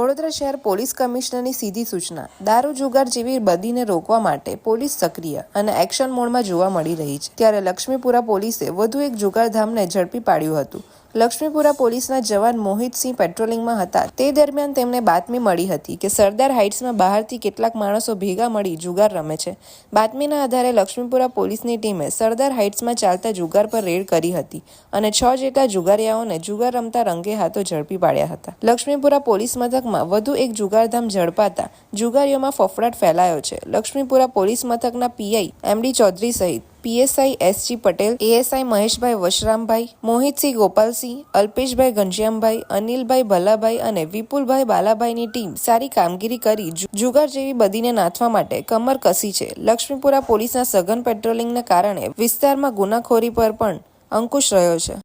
વડોદરા શહેર પોલીસ કમિશનરની સીધી સૂચના. દારૂ, જુગાર જેવી બદીને રોકવા માટે પોલીસ સક્રિય અને એક્શન મોડમાં જોવા મળી રહી છે. ત્યારે લક્ષ્મીપુરા પોલીસે વધુ એક જુગારધામને ઝડપી પાડ્યું હતું. લક્ષ્મીપુરા પોલીસના જવાન મોહિતસિંહ પેટ્રોલિંગમાં હતા. તે દરમિયાન તેમને બાતમી મળી હતી કે સરદાર હાઇટ્સમાં બહારથી કેટલાક માણસો ભેગા મળી જુગાર રમે છે. બાતમીના આધારે લક્ષ્મીપુરા પોલીસની ટીમે સરદાર હાઇટ્સમાં ચાલતા જુગાર પર રેડ કરી હતી અને છ જેટલા જુગારિયાઓને જુગાર રમતા રંગે હાથો ઝડપી પાડ્યા હતા. લક્ષ્મીપુરા પોલીસ મથકમાં વધુ એક જુગારધામ ઝડપાતા જુગારીઓમાં ફફડાટ ફેલાયો છે. લક્ષ્મીપુરા પોલીસ મથકના પીઆઈ એમડી ચૌધરી સહિત PSI SG Patel, ASI Maheshbhai Vashrambhai, Mohitsinh Gopalsinh, Alpeshbhai Ghanshyambhai, Anilbhai Bhalabhai અને વિપુલભાઈ બાલાભાઈની ટીમ સારી કામગીરી કરી જુગાર જેવી બદીને નાથવા માટે કમર કસી છે. લક્ષ્મીપુરા પોલીસના સઘન પેટ્રોલિંગને કારણે વિસ્તારમાં ગુનાખોરી પર પણ અંકુશ રહ્યો છે.